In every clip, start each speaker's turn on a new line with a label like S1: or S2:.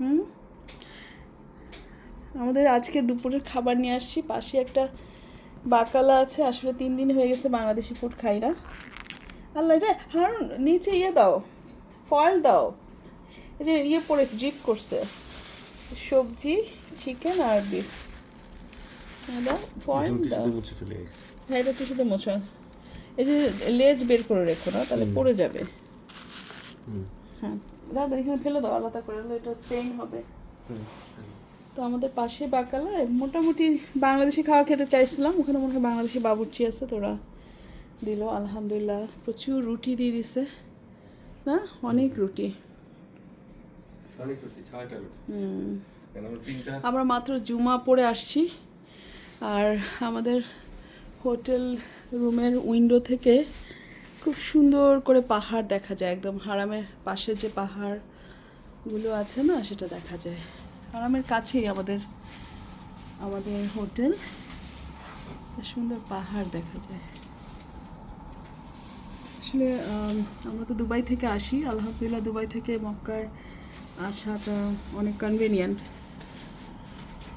S1: হুম? আমাদের আজকে দুপুরের খাবার নিয়ে আসছি। পাশে একটা বাকালা আছে। আসলে তিন দিন হয়ে গেছে বাংলাদেশি ফুড খাই না। আল্লাহ এটা হারুন নিচে ইয়ে দাও। ফয়েল দাও। এই যে ইয়ে পড়েছে ড্রিপ করছে। সবজি চিকেন আর বিফ দাও ফয়েল দাও। হ্যাঁ এটা টিস্যুতে মোছা। এই যে লেজ বের করে রেখো না তাহলে পড়ে যাবে। হ্যাঁ। দাদা এখানে ফেলে দাও আলাদা করে এটা স্টেইন হবে। তো আমাদের পাশে বাকালায় মোটামুটি বাংলাদেশি খাওয়া খেতে চাইছিলাম ওখানে মনে হয় বাংলাদেশি বাবুর্চি আছে তোরা দিল আলহামদুলিল্লাহ। প্রচুর রুটি দিয়ে দিছে। না? অনেক রুটি।
S2: অনেক রুটি ছয়টা রুটি।
S1: হুম।
S2: কেন আমার তিনটা?
S1: আমরা মাত্র জুমা পরে আসছি। আর আমাদের হোটেল রুমের উইন্ডো থেকে খুব সুন্দর করে পাহাড় দেখা যায়। একদম হারামের পাশে যে পাহাড়গুলো আছে না, সেটা দেখা যায়। হারামের কাছেই আমাদের আমাদের হোটেল। সুন্দর পাহাড় দেখা যায়। আসলে আমরা তো দুবাই থেকে আসি। আলহামদুলিল্লাহ দুবাই থেকে মক্কায় আসাটা অনেক কনভিনিয়েন্ট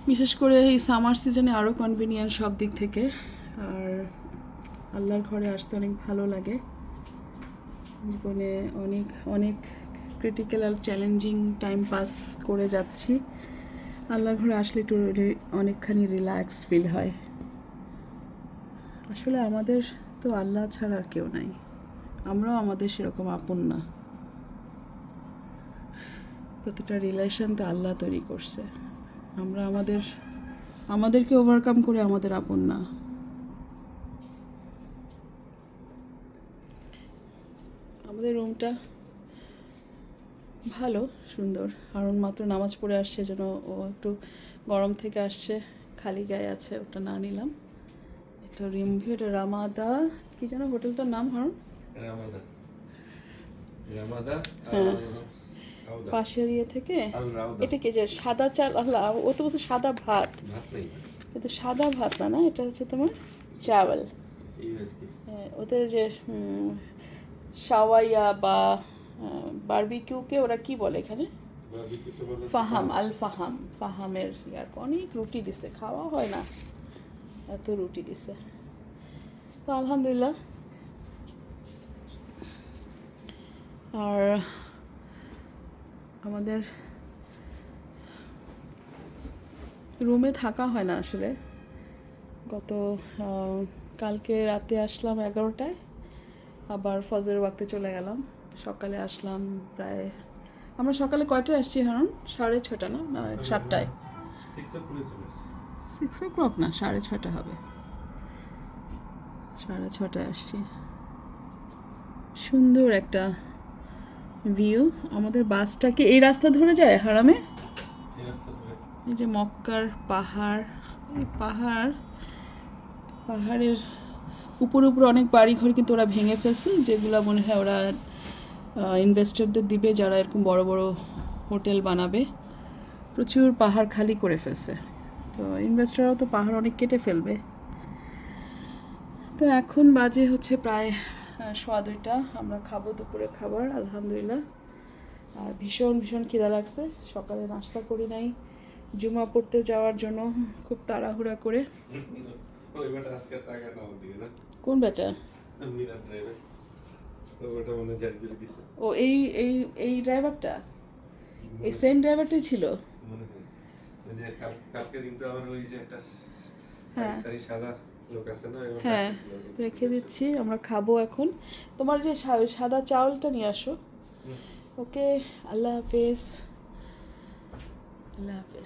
S1: বিশেষ করে এই সামার সিজনে আরও কনভিনিয়েন্ট সব দিক থেকে। আর আল্লাহর ঘরে আসতে অনেক ভালো লাগে। জীবনে অনেক অনেক ক্রিটিক্যাল আর চ্যালেঞ্জিং টাইম পাস করে যাচ্ছি। আল্লাহর ঘরে আসলে একটু অনেকখানি রিল্যাক্স ফিল হয়। আসলে আমাদের তো আল্লাহ ছাড়া আর কেউ নাই। আমরাও আমাদের সেরকম আপন না। প্রতিটা রিলেশন তো আল্লাহ তৈরি করছে। আমরা আমাদের, আমাদেরকে ওভারকাম করে আমাদের আপন না। আমাদের রুমটা ভালো সুন্দর। কারণ মাত্র নামাজ পড়ে আসছে যেন ও একটু গরম থেকে আসছে। খালি গায়ে আছে ওটা না নিলাম। এটা রিমভিউ এটা রামাদা কি যেন হোটেলটার নাম হরণ
S2: রামাদা। রামাদা
S1: হ্যাঁ। পাশের ইয়ে থেকে? এটা কি যে সাদা চাল? আল্লাহ ও তো বলছে সাদা ভাত। এটা সাদা ভাত না না? এটা হচ্ছে তোমার চাওয়াল হ্যাঁ, ওদের যে উম, সাওয়াইয়া বা বারবিকিউকে ওরা কি বলে এখানে? ফাহাম আল ফাহাম ফাহামের ইয়ার অনেক রুটি দিছে খাওয়া হয় না। এত রুটি দিছে। তো আলহামদুলিল্লাহ। আর আমাদের রুমে থাকা হয় না আসলে। গত কালকে রাতে আসলাম এগারোটায়। আবার ফজরের ওয়াক্তে চলে গেলাম। সকালে আসলাম প্রায় আমরা সকালে কয়টায় আসছি হারুন? সাড়ে ছটা না? সাতটায়।
S2: সিক্স ও
S1: ক্লক না সাড়ে ছটা হবে। সাড়ে ছটায় আসছি। সুন্দর একটা ভিউ আমাদের বাসটা কি এই রাস্তা ধরে যায় হারামে?
S2: এই
S1: এই যে মক্কার পাহাড় এই পাহাড় পাহাড়ের উপর উপর অনেক বাড়িঘর কিন্তু ওরা ভেঙে ফেলছে, যেগুলো মনে হয় ওরা ইনভেস্টরদের দিবে যারা এরকম বড় বড় হোটেল বানাবে। প্রচুর পাহাড় খালি করে ফেলছে। তো ইনভেস্টররাও তো পাহাড় অনেক কেটে ফেলবে। তো এখন বাজে হচ্ছে প্রায় সোয়া দুইটা। আমরা খাব দুপুরে খাবার, আলহামদুলিল্লাহ। আর ভীষণ ভীষণ খিদা লাগছে। সকালে নাস্তা করি নাই। জুমা পড়তে যাওয়ার জন্য খুব তাড়াহুড়া করে।
S2: ওই বেটা আজকে টাকা না আমার না
S1: কোন বেটা?
S2: ড্রাইভার মনে জারি দিছে।
S1: ও এই এই এই ড্রাইভারটা এই সেম ড্রাইভারটাই ছিল?
S2: মনে হয়। ওই যে কাল- কালকে দিন তো আমার ওই যে একটা
S1: হ্যাঁ।
S2: সাদা
S1: হ্যাঁ। রেখে দিচ্ছি আমরা খাব এখন। তোমার যে সাদা চাউলটা নিয়ে আসো। ওকে আল্লাহ হাফেজ। আল্লাহ হাফেজ।